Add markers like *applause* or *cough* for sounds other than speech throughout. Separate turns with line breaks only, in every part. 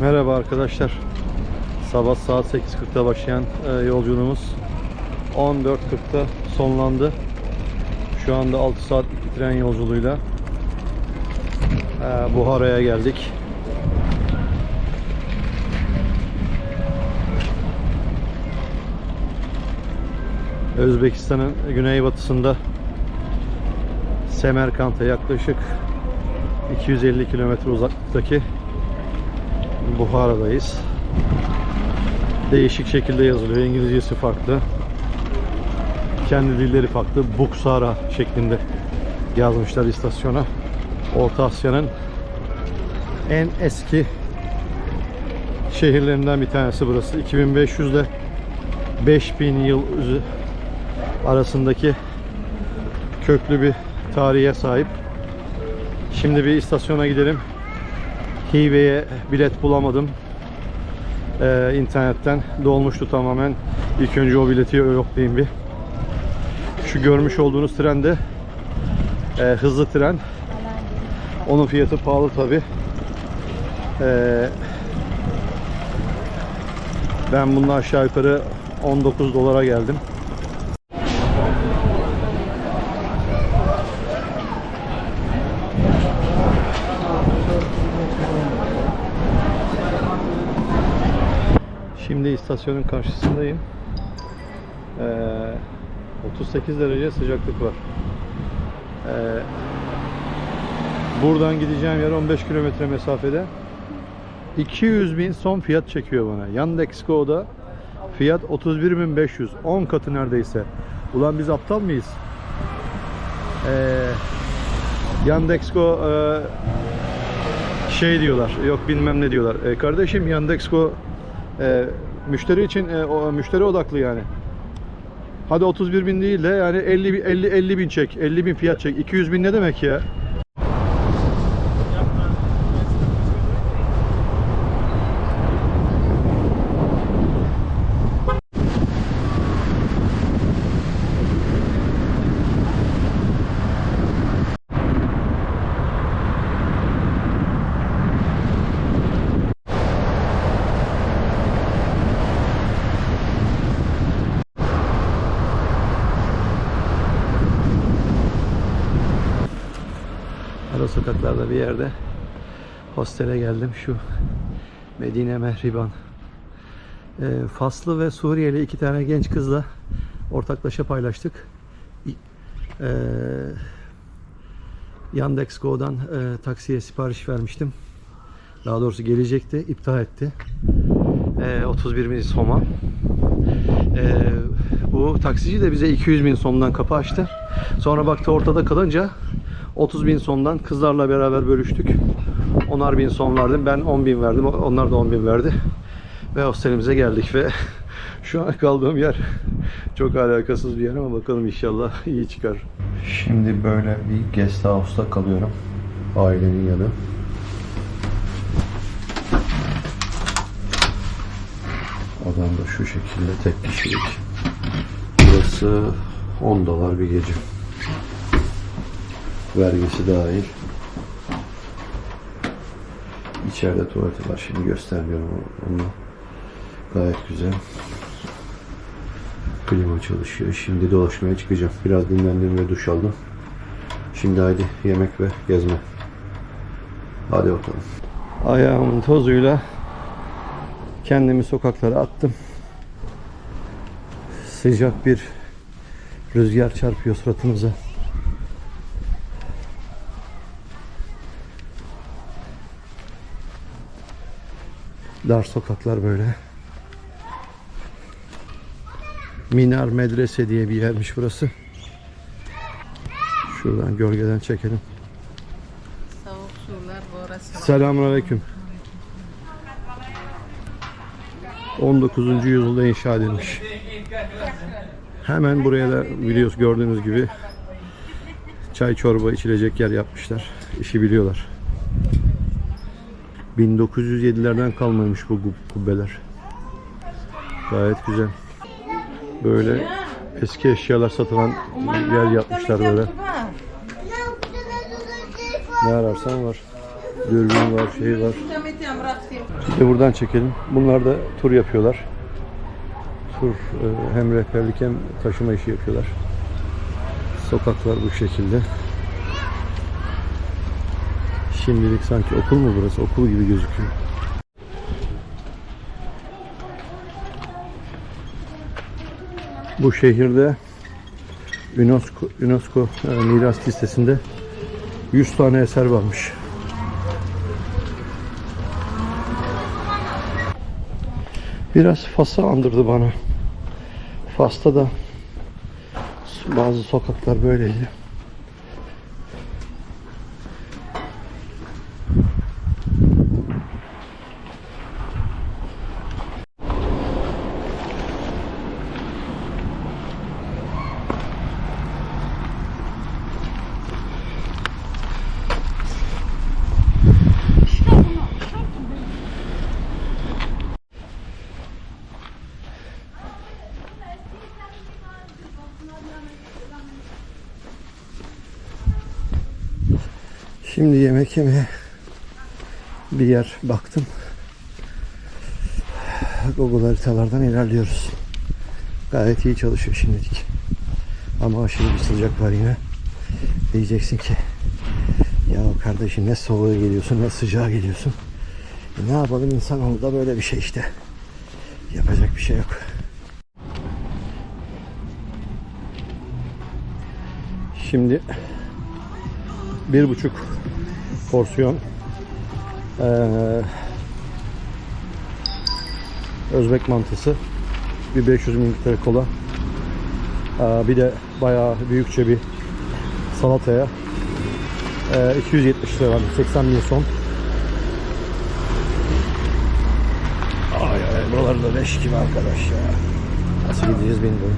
Merhaba arkadaşlar. Sabah saat 8.40'da başlayan e, yolculuğumuz 14.40'da sonlandı. Şu anda 6 saatlik bir tren yolculuğuyla e, Buhara'ya geldik. Özbekistan'ın güneybatısında Semerkant'a yaklaşık 250 kilometre uzaklıktaki Buhara'dayız. Değişik şekilde yazılıyor. İngilizcesi farklı. Kendi dilleri farklı. Buksara şeklinde yazmışlar istasyona. Orta Asya'nın en eski şehirlerinden bir tanesi burası. 2500 ile 5000 yıl arasındaki köklü bir tarihe sahip. Şimdi bir istasyona gidelim. Hive'ye bilet bulamadım. Ee, internetten dolmuştu tamamen. İlk önce o bileti yoklayayım bir. Şu görmüş olduğunuz tren de e, hızlı tren. Onun fiyatı pahalı tabi. ben bununla aşağı yukarı 19 dolara geldim. Şimdi istasyonun karşısındayım. Ee, 38 derece sıcaklık var. Ee, buradan gideceğim yer 15 kilometre mesafede. 200 bin son fiyat çekiyor bana. Yandex.Go'da fiyat 31.500. 10 katı neredeyse. Ulan biz aptal mıyız? Ee, Yandex.Go e, şey diyorlar. Yok bilmem ne diyorlar. E, kardeşim Yandex.Go e, müşteri için e, o, müşteri odaklı yani. Hadi 31 bin değil de yani 50 bin- 50 50 bin çek. 50 bin fiyat çek. 200 bin ne demek ya? Ara sokaklarda bir yerde hostele geldim. Şu Medine Mehriban. Ee, Faslı ve Suriyeli iki tane genç kızla ortaklaşa paylaştık. Ee, Yandex.Go'dan e, taksiye sipariş vermiştim. Daha doğrusu gelecekti, iptal etti. Ee, 31 bin soma. Ee, bu taksici de bize 200 bin somdan kapı açtı. Sonra baktı ortada kalınca 30 bin somdan kızlarla beraber bölüştük. Onar bin som verdim. Ben 10 bin verdim. Onlar da 10 bin verdi. Ve hostelimize geldik ve *laughs* şu an kaldığım yer çok alakasız bir yer ama bakalım inşallah iyi çıkar. Şimdi böyle bir guest house'ta kalıyorum. Ailenin yanı. Adam da şu şekilde tek kişilik. Burası 10 dolar bir gece. Vergisi dahil. İçeride tuvaleti var. Şimdi göstermiyorum onu. Gayet güzel. Klima çalışıyor. Şimdi dolaşmaya çıkacağım. Biraz dinlendim ve duş aldım. Şimdi haydi yemek ve gezme. Hadi bakalım. Ayağımın tozuyla kendimi sokaklara attım. Sıcak bir rüzgar çarpıyor suratımıza. Dar sokaklar böyle. Minar Medrese diye bir yermiş burası. Şuradan gölgeden çekelim. Selamünaleyküm. 19. yüzyılda inşa edilmiş. Hemen buraya da biliyoruz gördüğünüz gibi çay çorba içilecek yer yapmışlar. İşi biliyorlar. 1907'lerden kalmamış bu kubbeler. Gayet güzel. Böyle eski eşyalar satılan yer yapmışlar böyle. Ne ararsan var. Dürbün var, şey var. De buradan çekelim. Bunlar da tur yapıyorlar. Tur e, hem rehberlik hem taşıma işi yapıyorlar. Sokaklar bu şekilde. Şimdilik sanki okul mu burası? Okul gibi gözüküyor. Bu şehirde UNESCO, UNESCO e, miras listesinde 100 tane eser varmış. Biraz Fas'ı andırdı bana. Fas'ta da bazı sokaklar böyleydi. Şimdi yemek yemeye bir yer baktım. Google haritalardan ilerliyoruz. Gayet iyi çalışıyor şimdilik. Ama aşırı bir sıcak var yine. Diyeceksin ki ya kardeşim ne soğuğa geliyorsun ne sıcağa geliyorsun. E ne yapalım insanoğlu da böyle bir şey işte. Yapacak bir şey yok. Şimdi bir buçuk porsiyon. Eee, Özbek mantısı. Bir 500 mililitre kola. Eee, bir de bayağı büyükçe bir salataya eee, 270 lira 80 bin son. Ay ay buralarda leş gibi arkadaş ya. Nasıl gideceğiz bilmiyorum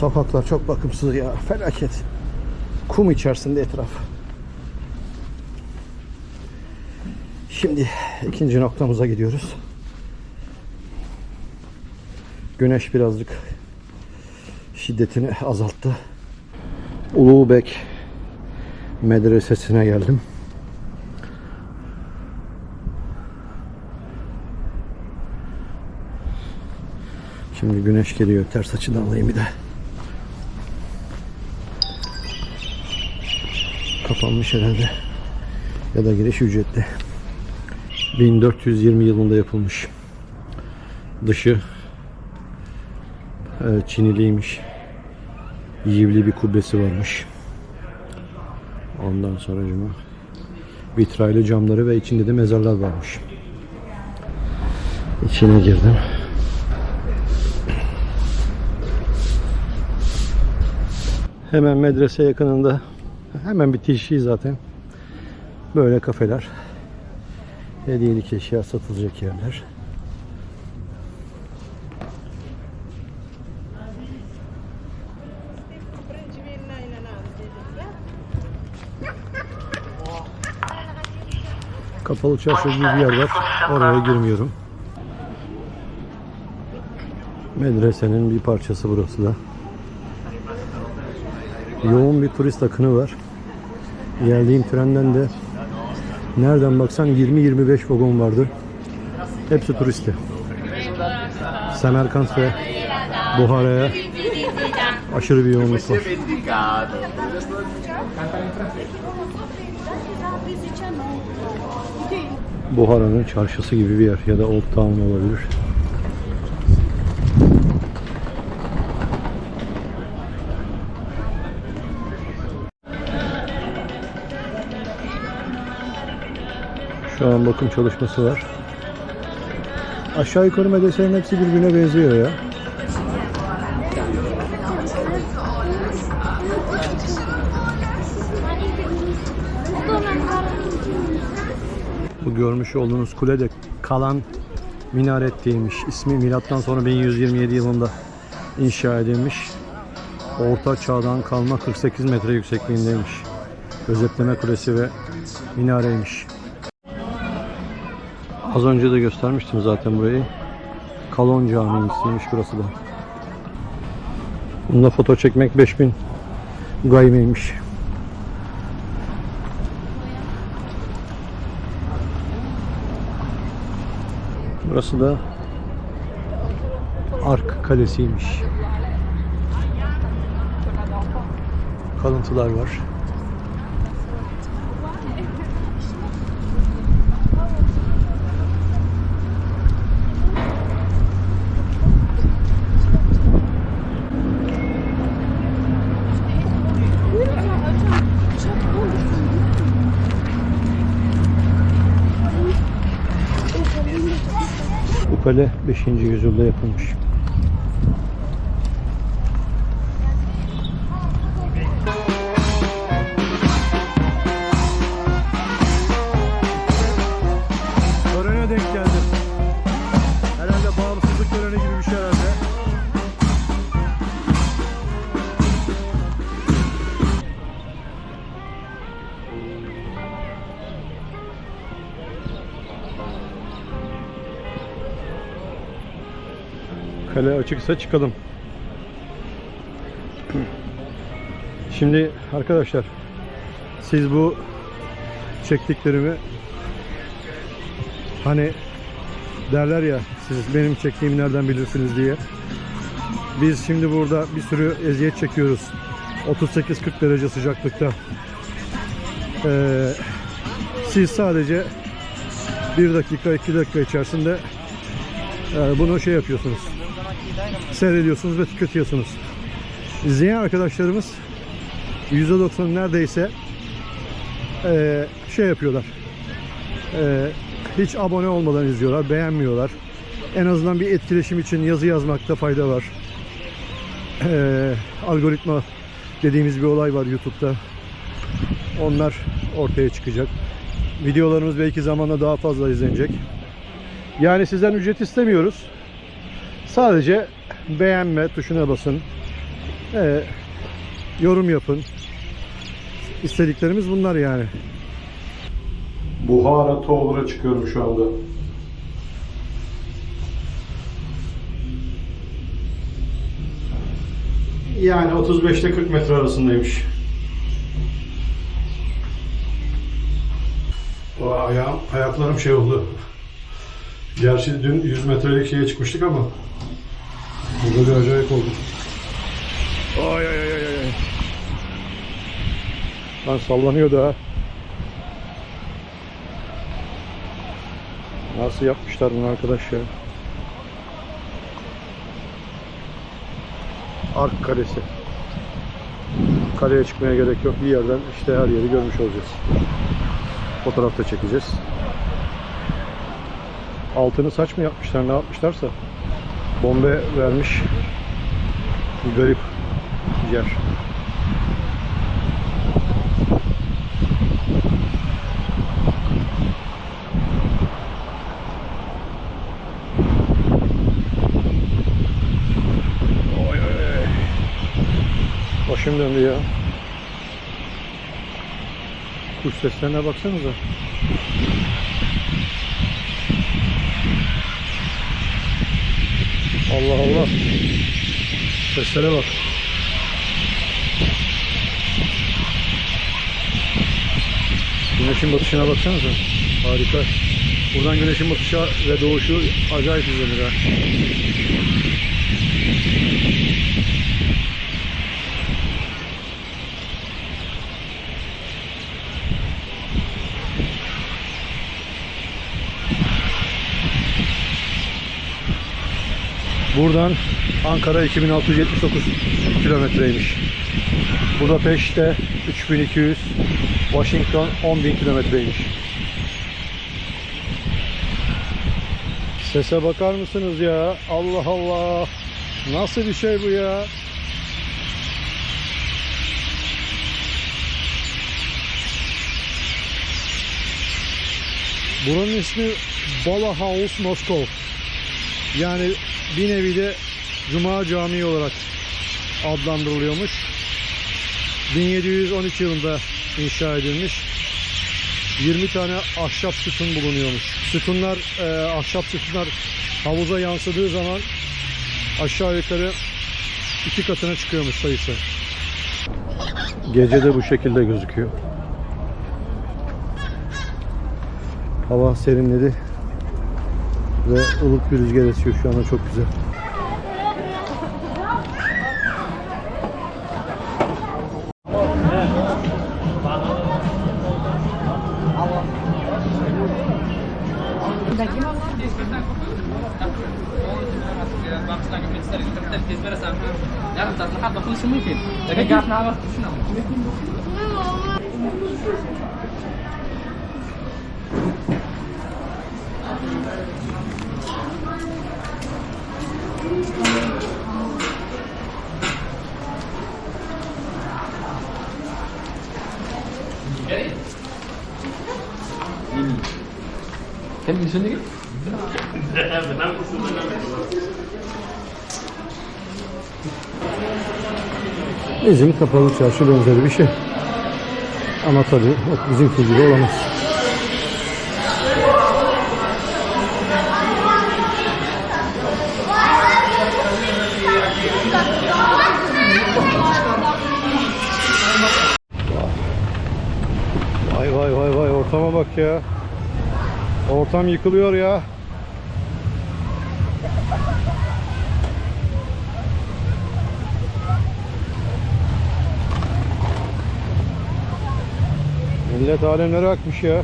Sokaklar çok bakımsız ya. Felaket. Kum içerisinde etraf. Şimdi ikinci noktamıza gidiyoruz. Güneş birazcık şiddetini azalttı. Ulubek medresesine geldim. Şimdi güneş geliyor. Ters açıdan alayım bir de. Kapanmış herhalde. Ya da giriş ücretli. 1420 yılında yapılmış. Dışı e, Çiniliymiş. Yivli bir kubbesi varmış. Ondan sonra vitraylı camları ve içinde de mezarlar varmış. İçine girdim. Hemen medrese yakınında Hemen bitişi zaten. Böyle kafeler. Hediyelik eşya satılacak yerler. Kapalı çarşı gibi bir yer var. Oraya girmiyorum. Medresenin bir parçası burası da. Yoğun bir turist akını var. Geldiğim trenden de nereden baksan 20-25 vagon vardı. Hepsi turisti. Semerkant ve Buhara'ya aşırı bir yoğunluk var. Buhara'nın çarşısı gibi bir yer ya da Old Town olabilir. Şu an bakım çalışması var. Aşağı yukarı medreselerin hepsi birbirine benziyor ya. Bu görmüş olduğunuz kule de kalan minaret değilmiş. İsmi milattan sonra 1127 yılında inşa edilmiş. Orta çağdan kalma 48 metre yüksekliğindeymiş. Gözetleme kulesi ve minareymiş. Az önce de göstermiştim zaten burayı. Kalon Camii'siymiş burası da. Bunda foto çekmek 5000 gaymeymiş. Burası da Ark Kalesi'ymiş. Kalıntılar var. Kale 5. yüzyılda yapılmış. Kale açıksa çıkalım. Şimdi arkadaşlar siz bu çektiklerimi hani derler ya siz benim çektiğimi nereden bilirsiniz diye. Biz şimdi burada bir sürü eziyet çekiyoruz. 38-40 derece sıcaklıkta. Ee, siz sadece bir dakika iki dakika içerisinde e, bunu şey yapıyorsunuz. Seyrediyorsunuz ve tüketiyorsunuz. İzleyen arkadaşlarımız %90 neredeyse e, şey yapıyorlar. E, hiç abone olmadan izliyorlar, beğenmiyorlar. En azından bir etkileşim için yazı yazmakta fayda var. E, algoritma dediğimiz bir olay var YouTube'da. Onlar ortaya çıkacak. Videolarımız belki zamanla daha fazla izlenecek. Yani sizden ücret istemiyoruz. Sadece beğenme tuşuna basın. Ee, yorum yapın. İstediklerimiz bunlar yani. Buhara Tower'a çıkıyorum şu anda. Yani 35 ile 40 metre arasındaymış. Ayağım, ayaklarım şey oldu. Gerçi dün 100 metrelik şeye çıkmıştık ama bir acayip oldu. Ay ay ay ay ay. Lan sallanıyor da. Nasıl yapmışlar bunu arkadaş ya? Ark Kalesi. Kaleye çıkmaya gerek yok. Bir yerden işte her yeri görmüş olacağız. Fotoğraf da çekeceğiz. Altını saç mı yapmışlar ne yapmışlarsa. Bombe vermiş. Garip yer. Başım döndü ya. Kuş seslerine baksanıza. Allah Allah. Seslere bak. Güneşin batışına baksanıza. Harika. Buradan güneşin batışı ve doğuşu acayip izlenir ha. Buradan Ankara 2679 kilometreymiş. Budapeşte 3200, Washington 10.000 kilometreymiş. Sese bakar mısınız ya? Allah Allah. Nasıl bir şey bu ya? Buranın ismi Bala House Moskov. Yani bir nevi de Cuma Camii olarak adlandırılıyormuş. 1713 yılında inşa edilmiş. 20 tane ahşap sütun bulunuyormuş. Sütunlar, e, ahşap sütunlar havuza yansıdığı zaman aşağı yukarı iki katına çıkıyormuş sayısı. Gece de bu şekilde gözüküyor. Hava serinledi. Ve ılık bir rüzgar esiyor şu anda çok güzel.
Di sini kan?
Bizim kapalı çarşı benzeri bir şey. Ama tabii bizimki gibi olamaz. Vay vay vay vay ortama bak ya. Ortam yıkılıyor ya. Millet alemlere akmış ya.